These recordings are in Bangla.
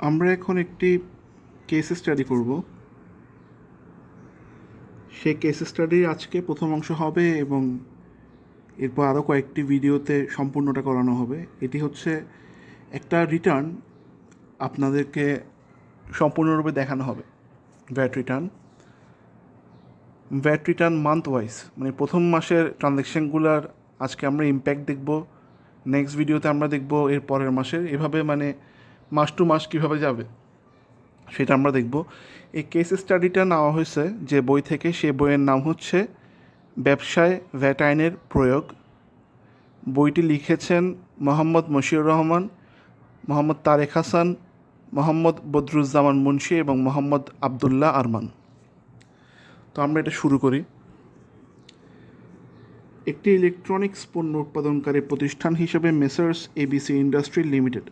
আমরা এখন একটি কেস স্টাডি করব। সেই কেস স্টাডির আজকে প্রথম অংশ হবে এবং এরপর আরও কয়েকটি ভিডিওতে সম্পূর্ণটা করানো হবে। এটি হচ্ছে একটা রিটার্ন আপনাদেরকে সম্পূর্ণরূপে দেখানো হবে। VAT return VAT return month wise মানে প্রথম মাসের ট্রানজ্যাকশানগুলোর আজকে আমরা ইম্প্যাক্ট দেখব। নেক্সট ভিডিওতে আমরা দেখব এর পরের মাসের। এভাবে মানে মাস টু মাস কীভাবে যাবে? সেটা আমরা দেখব। এই কেস স্টাডিটা নেওয়া হয়েছে যে বই থেকে, সে বইয়ের নাম হচ্ছে ব্যবসায় ভ্যাট আইনের প্রয়োগ। বইটি লিখেছেন মোহাম্মদ মশিউর রহমান, মোহাম্মদ তারেক হাসান, মোহাম্মদ বদরুজ্জামান মুন্সি এবং মোহাম্মদ আবদুল্লাহ আরমান। তো আমরা এটা শুরু করি। একটি ইলেকট্রনিক্স পণ্য উৎপাদনকারী প্রতিষ্ঠান হিসেবে messrs ABC industry limited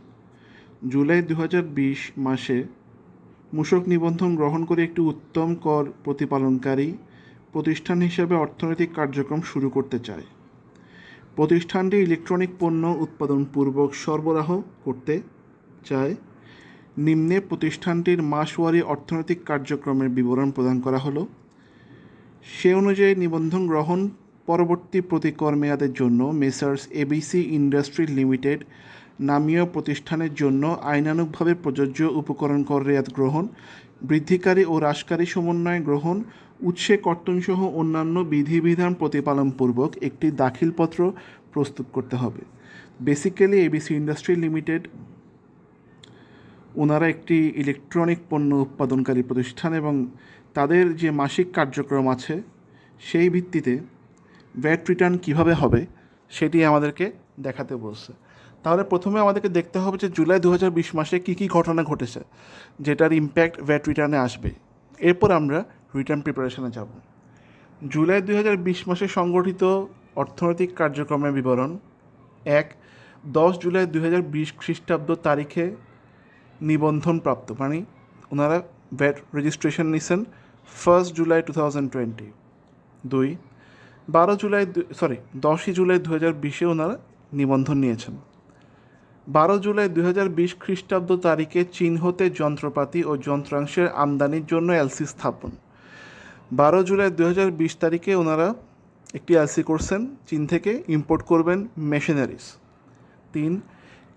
July দু হাজার বিশ মাসে মূসক নিবন্ধন গ্রহণ করে একটি উত্তম কর প্রতিপালনকারী প্রতিষ্ঠান হিসেবে অর্থনৈতিক কার্যক্রম শুরু করতে চায়। প্রতিষ্ঠানটি ইলেকট্রনিক পণ্য উৎপাদনপূর্বক সরবরাহ করতে চায়। নিম্নে প্রতিষ্ঠানটির মাসওয়ারি অর্থনৈতিক কার্যক্রমের বিবরণ প্রদান করা হলো। সে অনুযায়ী নিবন্ধন গ্রহণ পরবর্তী প্রতিকর মেয়াদের জন্য মেসার্স এবিসি ইন্ডাস্ট্রি লিমিটেড নামীয় প্রতিষ্ঠানের জন্য আইনানুগভাবে প্রযোজ্য উপকরণ কর রেয়াত গ্রহণ, বৃদ্ধিকারী ও হ্রাসকারী সমন্বয় গ্রহণ, উৎসে কর্তনসহ অন্যান্য বিধিবিধান প্রতিপালনপূর্বক একটি দাখিলপত্র প্রস্তুত করতে হবে। বেসিক্যালি এবিসি ইন্ডাস্ট্রি লিমিটেড ওনারা একটি ইলেকট্রনিক পণ্য উৎপাদনকারী প্রতিষ্ঠান এবং তাদের যে মাসিক কার্যক্রম আছে সেই ভিত্তিতে ভ্যাট রিটার্ন কীভাবে হবে সেটি আমাদেরকে দেখাতে বলছে। তাহলে প্রথমে আমাদেরকে দেখতে হবে যে জুলাই দু হাজার বিশ মাসে কী কী ঘটনা ঘটেছে, যেটার ইম্প্যাক্ট ভ্যাট রিটার্নে আসবে। এরপর আমরা রিটার্ন প্রিপারেশনে যাব। জুলাই দুই হাজার বিশ মাসে সংগঠিত অর্থনৈতিক কার্যক্রমের বিবরণ। এক, দশ জুলাই দু হাজার বিশ খ্রিস্টাব্দ তারিখে নিবন্ধন প্রাপ্ত মানে ওনারা ভ্যাট রেজিস্ট্রেশন নিছেন first July two thousand twenty দুই, বারো জুলাই সরি দশই জুলাই দু হাজার বিশে ওনারা নিবন্ধন নিয়েছেন। বারো জুলাই দু হাজার বিশ খ্রিস্টাব্দ তারিখে চীন হতে যন্ত্রপাতি ও যন্ত্রাংশের আমদানির জন্য এলসি স্থাপন। বারো জুলাই দু হাজার বিশ তারিখে ওনারা একটি এলসি করছেন, চীন থেকে ইম্পোর্ট করবেন মেশিনারিজ। তিন,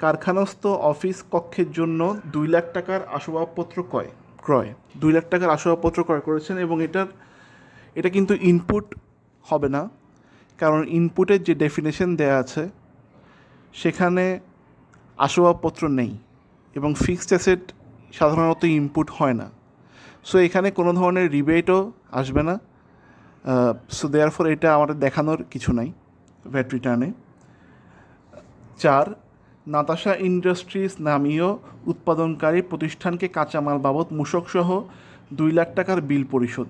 কারখানাস্থ অফিস কক্ষের জন্য দুই লাখ টাকার আসবাবপত্র ক্রয় ক্রয়। দুই লাখ টাকার আসবাবপত্র ক্রয় করেছেন এবং এটার এটা কিন্তু ইনপুট হবে না, কারণ ইনপুটের যে ডেফিনেশন দেয়া আছে, সেখানে আসবাবপত্র নেই এবং ফিক্সড অ্যাসেট সাধারণত ইনপুট হয় না। সো এখানে কোনো ধরনের রিবেটও আসবে না। সো দেয়ার ফর এটা আমাদের দেখানোর কিছু নাই ভ্যাট রিটার্নে চার, নাতাশা ইন্ডাস্ট্রিজ নামীয় উৎপাদনকারী প্রতিষ্ঠানকে কাঁচামাল বাবদ মূসকসহ দুই লাখ টাকার বিল পরিশোধ।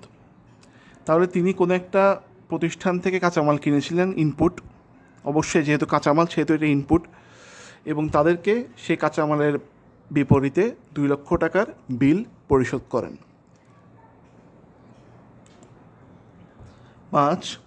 তাহলে তিনি কোনো একটা প্রতিষ্ঠান থেকে কাঁচামাল কিনেছিলেন ইনপুট অবশ্যই যেহেতু কাঁচামাল, সেহেতু এটা ইনপুট এবং তাদেরকে সে কাঁচামালের বিপরীতে দুই লক্ষ টাকার বিল পরিশোধ করেন। পাঁচ,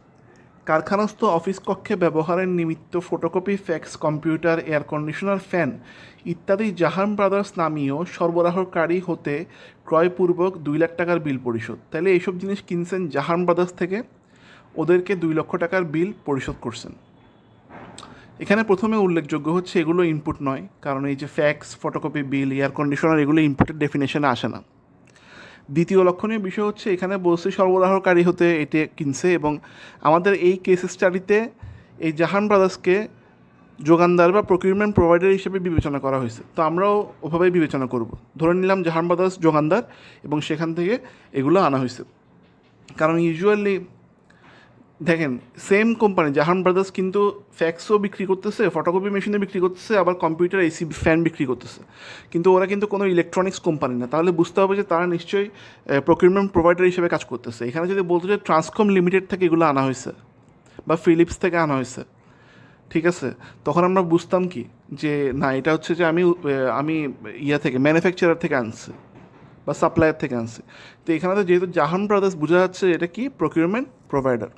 কারখানাস্থ অফিস কক্ষে ব্যবহারের নিমিত্ত photocopy, fax, computer, air conditioner, fan ইত্যাদি জাহান ব্রাদার্স নামীয় সরবরাহকারী হতে ক্রয়পূর্বক দুই লাখ টাকার বিল পরিশোধ। তাহলে এইসব জিনিস কিনছেন জাহান ব্রাদার্স থেকে। ওদেরকে দুই লক্ষ টাকার বিল পরিশোধ করছেন। এখানে প্রথমে উল্লেখযোগ্য হচ্ছে এগুলো ইনপুট নয়, কারণ এই যে fax photocopy bill air conditioner এগুলো ইনপুটের ডেফিনেশনে আসে না। দ্বিতীয় লক্ষণীয় বিষয় হচ্ছে এখানে বলছে সরবরাহকারী হতে এটি কিনছে এবং আমাদের এই কেস স্টাডিতে এই জাহান ব্রাদার্সকে যোগানদার বা প্রকিউরমেন্ট প্রোভাইডার হিসেবে বিবেচনা করা হয়েছে। তো আমরাও ওভাবেই বিবেচনা করব। ধরে নিলাম জাহান ব্রাদার্স যোগানদার এবং সেখান থেকে এগুলো আনা হয়েছে। কারণ ইউজুয়ালি দেখেন সেম কোম্পানি জাহান ব্রাদার্স কিন্তু ফ্যাক্সও বিক্রি করতেছে ফটোকপি মেশিনে বিক্রি করতেছে, আবার কম্পিউটার এসি ফ্যান বিক্রি করতেছে। কিন্তু ওরা কিন্তু কোনো ইলেকট্রনিক্স কোম্পানি না। তাহলে বুঝতে হবে যে তারা নিশ্চয়ই প্রকিউরমেন্ট প্রোভাইডার হিসেবে কাজ করতেছে। এখানে যদি বলতো যে ট্রান্সকম লিমিটেড থেকে এগুলো আনা হয়েছে, বা ফিলিপস থেকে আনা হয়েছে। ঠিক আছে? তখন আমরা বুঝতাম কি? যে না, এটা হচ্ছে যে আমি আমি ইয়া থেকে ম্যানুফ্যাকচারার থেকে আনছি, বা সাপ্লায়ার থেকে আনছি। তো এখানে তো যেহেতু জাহান ব্রাদার্স বোঝা যাচ্ছে এটা কি? প্রকিউরমেন্ট প্রোভাইডার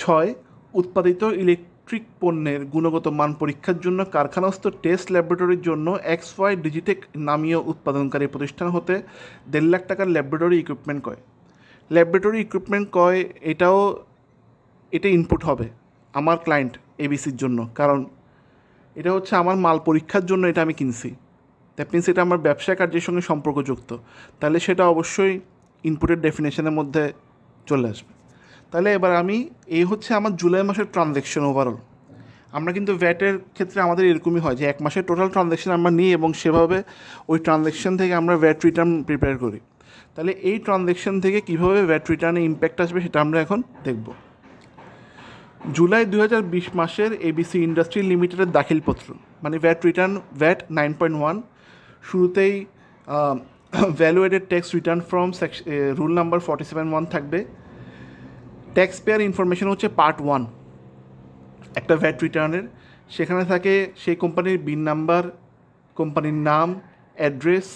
ছয়, উৎপাদিত ইলেকট্রিক পণ্যের গুণগত মান পরীক্ষার জন্য কারখানাস্থ টেস্ট ল্যাবরেটরির জন্য এক্স ওয়াই ডিজিটেক নামীয় উৎপাদনকারী প্রতিষ্ঠান হতে দেড় লাখ টাকার ল্যাবরেটরি ইকুইপমেন্ট কয় ল্যাবরেটরি ইকুইপমেন্ট কয় এটাও, এটা ইনপুট হবে আমার ক্লায়েন্ট এবিসির জন্য। কারণ এটা হচ্ছে আমার মাল পরীক্ষার জন্য এটা আমি কিনছি। দ্যাট মিনস এটা আমার ব্যবসা কার্যের সঙ্গে সম্পর্কযুক্ত। তাহলে সেটা অবশ্যই ইনপুটের ডেফিনেশনের মধ্যে চলে আসবে। তাহলে এবার আমি, এই হচ্ছে আমার জুলাই মাসের ট্রানজ্যাকশন ওভারঅল আমরা কিন্তু ভ্যাটের ক্ষেত্রে আমাদের এরকমই হয় যে এক মাসের টোটাল ট্রানজ্যাকশন আমরা নিই এবং সেভাবে ওই ট্রানজ্যাকশন থেকে আমরা ভ্যাট রিটার্ন প্রিপেয়ার করি। তাহলে এই ট্রানজ্যাকশন থেকে কীভাবে ভ্যাট রিটার্নে ইম্প্যাক্ট আসবে সেটা আমরা এখন দেখব। জুলাই দু হাজার বিশ মাসের এবিসি ইন্ডাস্ট্রি লিমিটেডের দাখিলপত্র মানে VAT return VAT nine point one শুরুতেই value added tax return from rule number forty seven one থাকবে। ট্যাক্স পেয়ার ইনফরমেশন হচ্ছে পার্ট ওয়ান একটা ভ্যাট রিটার্নের সেখানে থাকে সেই কোম্পানির বিন নাম্বার কোম্পানির নাম অ্যাড্রেস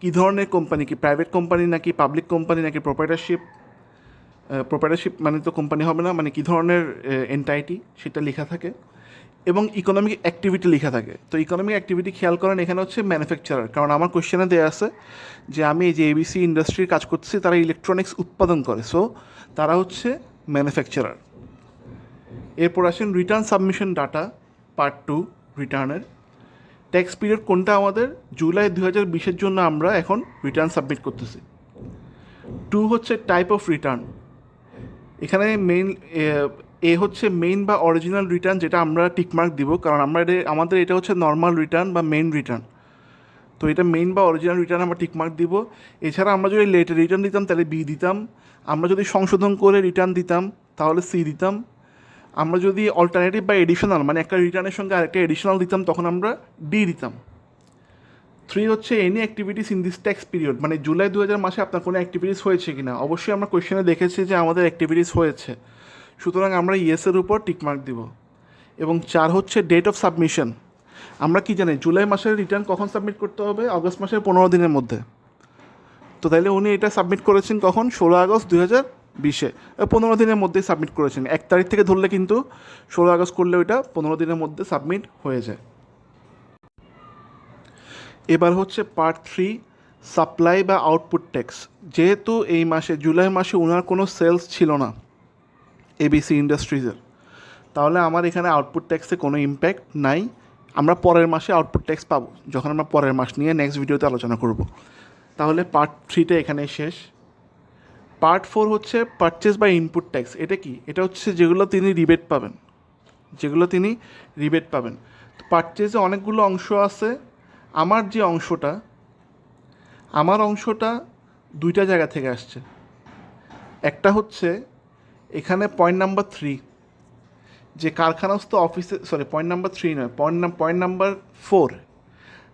কী ধরনের কোম্পানি কি প্রাইভেট কোম্পানি নাকি পাবলিক কোম্পানি নাকি প্রোপাইটারশিপ প্রোপাইটারশিপ মানে তো কোম্পানি হবে না মানে কী ধরনের এনটাইটি সেটা লেখা থাকে। এবং ইকোনমিক অ্যাক্টিভিটি লেখা থাকে। তো ইকোনমিক অ্যাক্টিভিটি খেয়াল করেন, এখানে হচ্ছে ম্যানুফ্যাকচারার কারণ আমার কোয়েশ্চেনে দেওয়া আছে যে আমি যে এবিসি ইন্ডাস্ট্রির কাজ করছি তারা ইলেকট্রনিক্স উৎপাদন করে। সো তারা হচ্ছে ম্যানুফ্যাকচারার এরপর আসেন return submission data part two রিটার্নের ট্যাক্স পিরিয়ড কোনটা আমাদের? জুলাই দু হাজার বিশের জন্য আমরা এখন রিটার্ন সাবমিট করতেছি। টু হচ্ছে টাইপ অফ রিটার্ন এখানে মেইন এ হচ্ছে মেইন বা অরিজিনাল রিটার্ন যেটা আমরা টিকমার্ক দিব, কারণ আমরা আমাদের এটা হচ্ছে নর্মাল রিটার্ন বা মেইন রিটার্ন তো এটা মেইন বা অরিজিনাল রিটার্ন আমরা টিকমার্ক দিব। এছাড়া আমরা যদি লেটে রিটার্ন দিতাম, তাহলে বি দিতাম। আমরা যদি সংশোধন করে রিটার্ন দিতাম, তাহলে সি দিতাম। আমরা যদি অল্টারনেটিভ বা এডিশনাল মানে একটা রিটার্নের সঙ্গে আরেকটা এডিশনাল দিতাম, তখন আমরা ডি দিতাম। থ্রি হচ্ছে any activities in this tax period মানে জুলাই দু হাজার মাসে আপনার কোনো অ্যাক্টিভিটিস হয়েছে কি না অবশ্যই আমরা কোয়েশ্চেনে দেখেছি যে আমাদের অ্যাক্টিভিটিস হয়েছে। সুতরাং আমরা ইয়েসের উপর টিকমার্ক দিব। এবং চার হচ্ছে ডেট অফ সাবমিশন আমরা কি জানি, জুলাই মাসের রিটার্ন কখন সাবমিট করতে হবে? আগস্ট মাসের পনেরো দিনের মধ্যে। তো তাইলে উনি এটা সাবমিট করেছেন কখন? ষোলো আগস্ট দুই হাজার বিশে। পনেরো দিনের মধ্যেই সাবমিট করেছেন। এক তারিখ থেকে ধরলে কিন্তু ষোলো আগস্ট করলে ওইটা পনেরো দিনের মধ্যে সাবমিট হয়ে যায়। এবার হচ্ছে পার্ট থ্রি সাপ্লাই বা আউটপুট ট্যাক্স যেহেতু এই মাসে, জুলাই মাসে ওনার কোনো সেলস ছিল না এবিসি ইন্ডাস্ট্রিজের তাহলে আমার এখানে আউটপুট ট্যাক্সে কোনো ইম্প্যাক্ট নাই। আমরা পরের মাসে আউটপুট ট্যাক্স পাবো, যখন আমরা পরের মাস নিয়ে নেক্সট ভিডিওতে আলোচনা করব। তাহলে পার্ট থ্রিটা এখানে শেষ। পার্ট ফোর হচ্ছে পারচেস বা ইনপুট ট্যাক্স এটা কি? এটা হচ্ছে যেগুলো তিনি রিবেট পাবেন। যেগুলো তিনি রিবেট পাবেন। তো পারচেসে অনেকগুলো অংশ আছে। আমার যে অংশটা, আমার অংশটা দুইটা জায়গা থেকে আসছে। একটা হচ্ছে এখানে পয়েন্ট নাম্বার থ্রি যে কারখানাস্থ অফিসে সরি পয়েন্ট নাম্বার থ্রি নয় point point number four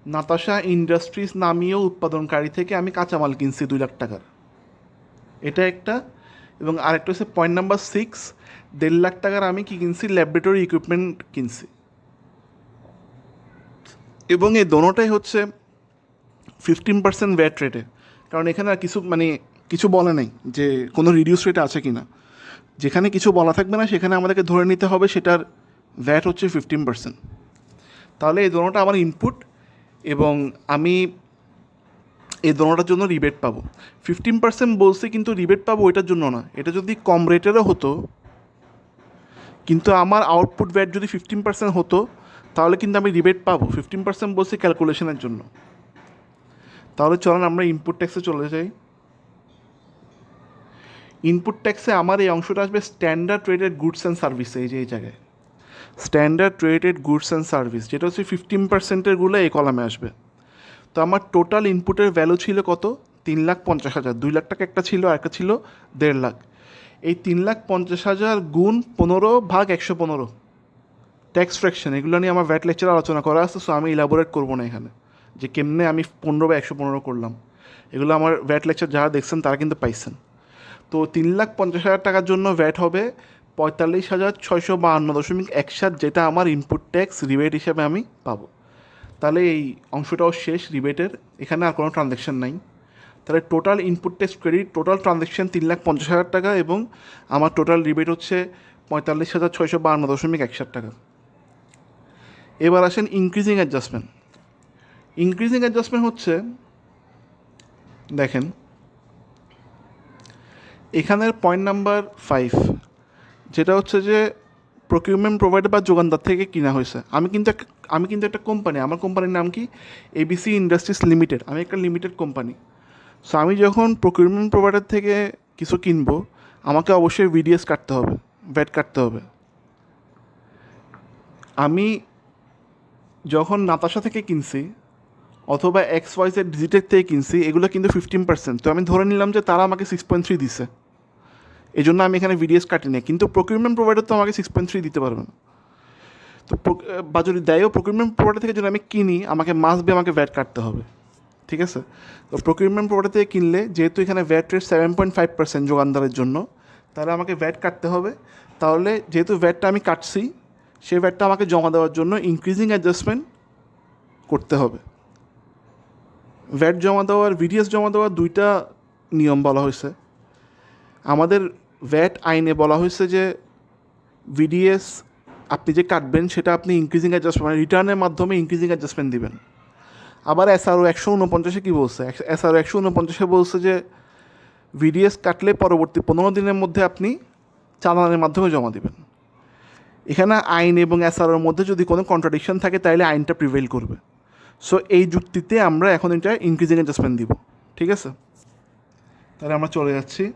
Natasha industries নামীয় উৎপাদনকারী থেকে আমি কাঁচামাল কিনছি দুই লাখ টাকার। এটা একটা। এবং আরেকটা হচ্ছে পয়েন্ট নাম্বার সিক্স দেড় লাখ টাকার আমি কি কিনছি? ল্যাবরেটরি ইকুইপমেন্ট কিনছি। এবং এই দোনোটাই হচ্ছে ফিফটিন পার্সেন্ট ভ্যাট রেটে কারণ এখানে আর কিছু মানে কিছু বলে নেই যে কোনো রিডিউস রেট আছে কি না যেখানে কিছু বলা থাকবে না, সেখানে আমাদেরকে ধরে নিতে হবে সেটার ভ্যাট হচ্ছে ফিফটিন পার্সেন্ট তাহলে এই দোনোটা আমার ইনপুট এবং আমি এই দোনোটার জন্য রিবেট পাবো। ফিফটিন পার্সেন্ট বলছে কিন্তু রিবেট পাবো ওইটার জন্য না। এটা যদি কম রেটেরও হতো, কিন্তু আমার আউটপুট ভ্যাট যদি ফিফটিন পার্সেন্ট হতো, তাহলে কিন্তু আমি রিবেট পাবো। ফিফটিন পার্সেন্ট বলছি ক্যালকুলেশনের জন্য। তাহলে চলেন আমরা ইনপুট ট্যাক্সে চলে যাই। ইনপুট ট্যাক্সে আমার এই অংশটা আসবে standard rated goods and service এই যে, এই জায়গায়। Standard rated goods and service যেটা হচ্ছে ফিফটিন পার্সেন্টেরগুলো এই কলামে আসবে। তো আমার টোটাল ইনপুটের ভ্যালু ছিল কত? তিন লাখ পঞ্চাশ হাজার। দুই লাখ টাকা একটা ছিল, আর একটা ছিল দেড় লাখ। এই তিন লাখ পঞ্চাশ হাজার গুণ পনেরো ভাগ একশো পনেরো। ট্যাক্স ফ্র্যাকশন এগুলো নিয়ে আমার ভ্যাট লেকচার আলোচনা করা আছে সো আমি ইলাবোরেট করব না এখানে। যে কেমনে আমি পনেরো বা একশো পনেরো করলাম। এগুলো আমার ভ্যাট লেকচার যারা দেখছেন, তারা কিন্তু পাইছেন। তো তিন লাখ পঞ্চাশ হাজার টাকার জন্য ভ্যাট হবে। পঁয়তাল্লিশ হাজার ছয়শো বাহান্ন দশমিক এক সাত, যেটা আমার ইনপুট ট্যাক্স রিবেট হিসাবে আমি পাবো। তাহলে এই অংশটাও শেষ রিবেটের এখানে আর কোনো ট্রানজ্যাকশন নাই। তাহলে total input tax credit total transaction তিন লাখ পঞ্চাশ হাজার টাকা এবং আমার টোটাল রিবেট হচ্ছে পঁয়তাল্লিশ হাজার ছয়শো বান্ন দশমিক একষাট টাকা। এবার আসেন ইনক্রিজিং অ্যাডজাস্টমেন্ট ইনক্রিজিং অ্যাডজাস্টমেন্ট হচ্ছে, দেখেন এখানের পয়েন্ট নাম্বার ফাইভ যেটা হচ্ছে যে প্রকিউরমেন্ট প্রোভাইডার বা যোগানদার থেকে কিনা হয়েছে। আমি কিন্তু আমি কিন্তু একটা কোম্পানি আমার কোম্পানির নাম কি? এবিসি ইন্ডাস্ট্রিজ লিমিটেড আমি একটা লিমিটেড কোম্পানি সো আমি যখন প্রকিউরমেন্ট প্রোভাইডার থেকে কিছু কিনবো, আমাকে অবশ্যই ভিডিএস কাটতে হবে ভ্যাট কাটতে হবে। আমি যখন নাতাশা থেকে কিনছি, অথবা এক্স ওয়াইজের ডিজিটেক থেকে কিনছি, এগুলো কিন্তু ফিফটিন পার্সেন্ট তো আমি ধরে নিলাম যে তারা আমাকে সিক্স পয়েন্ট থ্রি দিছে। এই জন্য আমি এখানে ভিডিএস কাটি না কিন্তু প্রকিউরমেন্ট প্রোভাইডার তো আমাকে সিক্স পয়েন্ট থ্রি দিতে পারবে না। তো বা যদি দেয়ও প্রকিউরমেন্ট প্রোভাইডার থেকে যদি আমি কিনি, আমাকে মাস বি আমাকে ভ্যাট কাটতে হবে। ঠিক আছে? তো প্রকিউরমেন্ট প্রোভাইডার থেকে কিনলে, যেহেতু এখানে VAT rate seven point five percent যোগানদারের জন্য, তাহলে আমাকে ভ্যাট কাটতে হবে। তাহলে যেহেতু ভ্যাটটা আমি কাটছি, সেই ভ্যাটটা আমাকে জমা দেওয়ার জন্য ইনক্রিজিং অ্যাডজাস্টমেন্ট করতে হবে। ভ্যাট জমা দেওয়ার ভিডিএস জমা দেওয়ার দুইটা নিয়ম বলা হয়েছে। আমাদের ভ্যাট আইনে বলা হয়েছে যে ভিডিএস আপনি যে কাটবেন সেটা আপনি ইনক্রিজিং অ্যাডজাস্টমেন্ট মানে রিটার্নের মাধ্যমে ইনক্রিজিং অ্যাডজাস্টমেন্ট দিবেন। আবার এসআরও একশো উনপঞ্চাশে কী বলছে? এসআরও একশো উনপঞ্চাশে বলছে যে ভিডিএস কাটলে পরবর্তী পনেরো দিনের মধ্যে আপনি চালানের মাধ্যমে জমা দিবেন। এখানে আইন এবং এসআরওর মধ্যে যদি কোনো কন্ট্রাডিকশন থাকে তাহলে আইনটা প্রিভেল করবে। সো এই যুক্তিতে আমরা এখন এটা ইনক্রিজিং অ্যাডজাস্টমেন্ট দিব। ঠিক আছে? তাহলে আমরা চলে যাচ্ছি।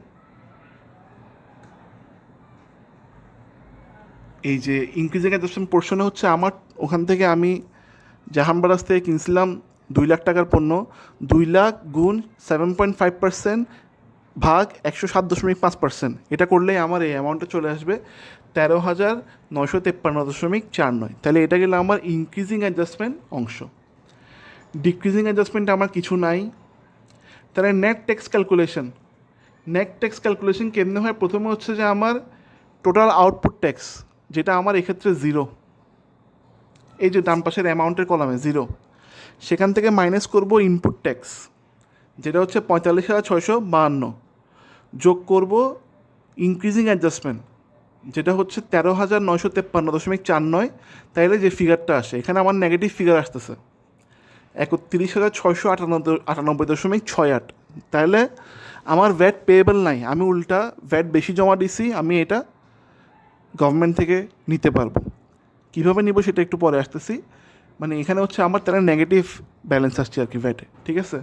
এই যে ইনক্রিজিং অ্যাডজাস্টমেন্ট পোর্শনে হচ্ছে আমার, ওখান থেকে আমি জাহানবারাজ থেকে কিনছিলাম দুই লাখ টাকার পণ্য। দুই লাখ গুণ সেভেন পয়েন্ট ফাইভ পার্সেন্ট ভাগ একশো সাত দশমিক পাঁচ পার্সেন্ট এটা করলেই আমার এই অ্যামাউন্টটা চলে আসবে তেরো হাজার নয়শো তেপ্পান্ন দশমিক চার নয়। তাহলে এটা গেলে আমার ইনক্রিজিং অ্যাডজাস্টমেন্ট অংশ। ডিক্রিজিং অ্যাডজাস্টমেন্ট আমার কিছু নাই। তাহলে net tax calculation net tax calculation কেমনে হয়? প্রথমে হচ্ছে যে আমার টোটাল আউটপুট ট্যাক্স যেটা আমার এক্ষেত্রে জিরো এই যে ডান পাশের অ্যামাউন্টের কলামে জিরো সেখান থেকে মাইনাস করব ইনপুট ট্যাক্স যেটা হচ্ছে পঁয়তাল্লিশ হাজার ছয়শো বাহান্ন। যোগ করব ইনক্রিজিং অ্যাডজাস্টমেন্ট যেটা হচ্ছে তেরো হাজার নয়শো তেপ্পান্ন দশমিক চার নয়। তাইলে যে ফিগারটা আসে, এখানে আমার নেগেটিভ ফিগার আসতেছে। একত্রিশ হাজার ছয়শো আটানব্বই আটানব্বই দশমিক ছয় আট। তাহলে আমার ভ্যাট পেয়েবল নাই, আমি উল্টা ভ্যাট বেশি জমা দিছি, আমি এটা গভর্নমেন্ট থেকে নিতে পারব। কীভাবে নিব সেটা একটু পরে আসতেছি। মানে এখানে হচ্ছে আমার তারা নেগেটিভ ব্যালেন্স আসছে আর কি ভ্যাটে ঠিক আছে?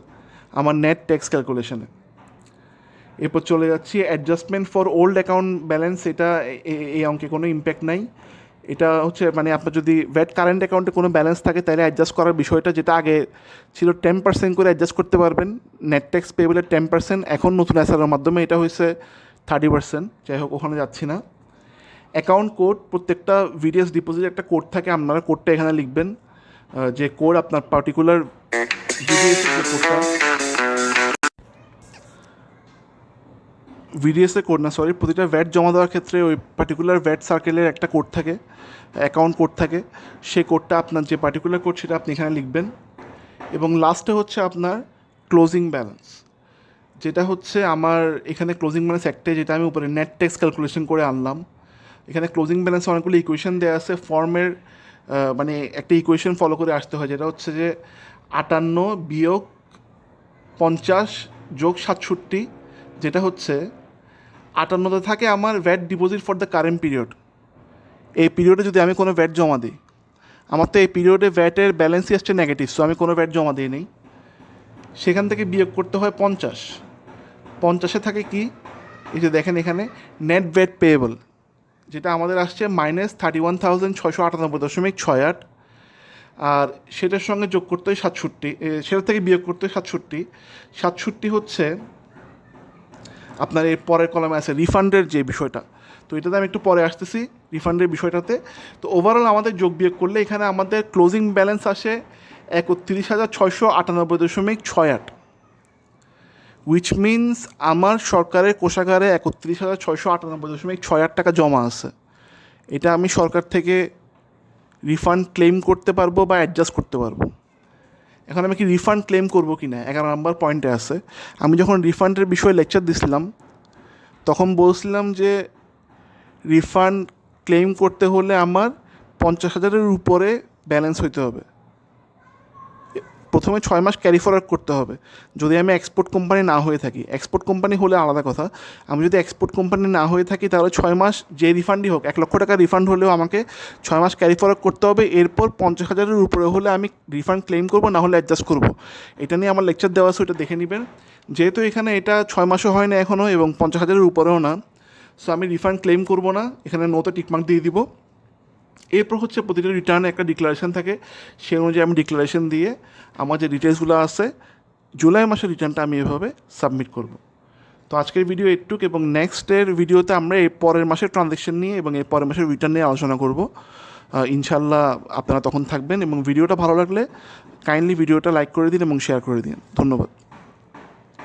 আমার নেট ট্যাক্স ক্যালকুলেশনে এরপর চলে যাচ্ছি adjustment for old account balance এটা এই অঙ্কে কোনো ইম্প্যাক্ট নাই। এটা হচ্ছে মানে আপনার যদি ভ্যাট কারেন্ট অ্যাকাউন্টে কোনো ব্যালেন্স থাকে, তাহলে অ্যাডজাস্ট করার বিষয়টা যেটা আগে ছিল টেন পার্সেন্ট করে অ্যাডজাস্ট করতে পারবেন। নেট ট্যাক্স পেয়েবলের টেন পার্সেন্ট এখন নতুন অ্যাসারের মাধ্যমে এটা হয়েছে থার্টি পার্সেন্ট যাই হোক, ওখানে যাচ্ছি না। অ্যাকাউন্ট কোড, প্রত্যেকটা ভিডিএস ডিপোজিট একটা কোড থাকে, আপনারা কোডটা এখানে লিখবেন যে কোড আপনার পার্টিকুলার ভিডিএস যে ভিডিএসে কোড না সরি প্রতিটা ভ্যাট জমা দেওয়ার ক্ষেত্রে ওই পার্টিকুলার ভ্যাট সার্কেলের একটা কোড থাকে অ্যাকাউন্ট কোড থাকে, সেই কোডটা আপনার যে পার্টিকুলার কোড সেটা আপনি এখানে লিখবেন। এবং লাস্টে হচ্ছে আপনার ক্লোজিং ব্যালেন্স যেটা হচ্ছে আমার এখানে ক্লোজিং ব্যালেন্স একটাই, যেটা আমি উপরে নেট ট্যাক্স ক্যালকুলেশন করে আনলাম। এখানে ক্লোজিং ব্যালেন্স অনেকগুলো ইকুয়েশন দেওয়া আছে ফর্মের মানে একটা ইকুয়েশন ফলো করে আসতে হয়, যেটা হচ্ছে যে আটান্ন বিয়োগ পঞ্চাশ যোগ সাতষট্টি, যেটা হচ্ছে আটান্নতে থাকে আমার VAT deposit for the current period এই পিরিয়ডে যদি আমি কোনো ভ্যাট জমা দিই, আমার তো এই পিরিয়ডে ভ্যাটের ব্যালেন্সই আসছে নেগেটিভ সো আমি কোনো ভ্যাট জমা দিই নেই। সেখান থেকে বিয়োগ করতে হয় পঞ্চাশ। পঞ্চাশে থাকে কি? এই যে দেখেন এখানে নেট ভ্যাট পেয়েবল যেটা আমাদের আসছে মাইনাস থার্টি ওয়ান থাউজেন্ড ছশো আটানব্বই দশমিক ছয় আট আর সেটার সঙ্গে যোগ করতে হয় সাতষট্টি সেটা থেকে বিয়োগ করতে হয় সাতষট্টি। সাতষট্টি হচ্ছে আপনার এর পরের কলমে আছে রিফান্ডের যে বিষয়টা। তো এটাতে আমি একটু পরে আসতেছি রিফান্ডের বিষয়টাতে। তো ওভারঅল আমাদের যোগ বিয়োগ করলে এখানে আমাদের ক্লোজিং ব্যালেন্স আসে একত্রিশ হাজার ছয়শো আটানব্বই দশমিক ছয় আট। উইচ মিনস আমার সরকারের কোষাগারে একত্রিশ হাজার ছয়শো আটানব্বই দশমিক ছয় আট টাকা জমা আছে। এটা আমি সরকার থেকে রিফান্ড ক্লেম করতে পারব বা অ্যাডজাস্ট করতে পারব। এখন আমি কি রিফান্ড ক্লেম করব কি না? এগারো নম্বর পয়েন্টে আছে। আমি যখন রিফান্ডের বিষয়ে লেকচার দিছিলাম, তখন বলছিলাম যে রিফান্ড ক্লেম করতে হলে আমার পঞ্চাশ হাজারের উপরে ব্যালেন্স হইতে হবে। প্রথমে ছয় মাস ক্যারি ফরওয়ার্ড করতে হবে। যদি আমি এক্সপোর্ট কোম্পানি না হয়ে থাকি এক্সপোর্ট কোম্পানি হলে আলাদা কথা। আমি যদি এক্সপোর্ট কোম্পানি না হয়ে থাকি, তাহলে ছয় মাস যে রিফান্ডই হোক, এক লক্ষ টাকা রিফান্ড হলেও আমাকে ছয় মাস ক্যারি ফরওয়ার্ড করতে হবে। এরপর পঞ্চাশ হাজারের উপরে হলে আমি রিফান্ড ক্লেম করব, না হলে অ্যাডজাস্ট করব। এটা নিয়ে আমার লেকচার দেওয়া আছে, ওটা দেখে নেবেন। যেহেতু এখানে এটা ছয় মাসও হয় না এখনও এবং পঞ্চাশ হাজারের উপরেও না সো আমি রিফান্ড ক্লেম করব না। এখানে নোতে টিকমার্ক দিয়ে দিব। এরপর হচ্ছে প্রতিটা রিটার্নে একটা ডিক্লারেশন থাকে। সেই অনুযায়ী আমি ডিক্লারেশন দিয়ে আমার যে ডিটেলসগুলো আছে, জুলাই মাসের রিটার্নটা আমি এভাবে সাবমিট করব। তো আজকের ভিডিও একটুক এবং নেক্সটের ভিডিওতে আমরা এই পরের মাসের ট্রানজ্যাকশন নিয়ে এবং এই পরের মাসের রিটার্ন নিয়ে আলোচনা করব। ইনশাল্লাহ আপনারা তখন থাকবেন এবং ভিডিওটা ভালো লাগলে কাইন্ডলি ভিডিওটা লাইক করে দিন এবং শেয়ার করে দিন। ধন্যবাদ।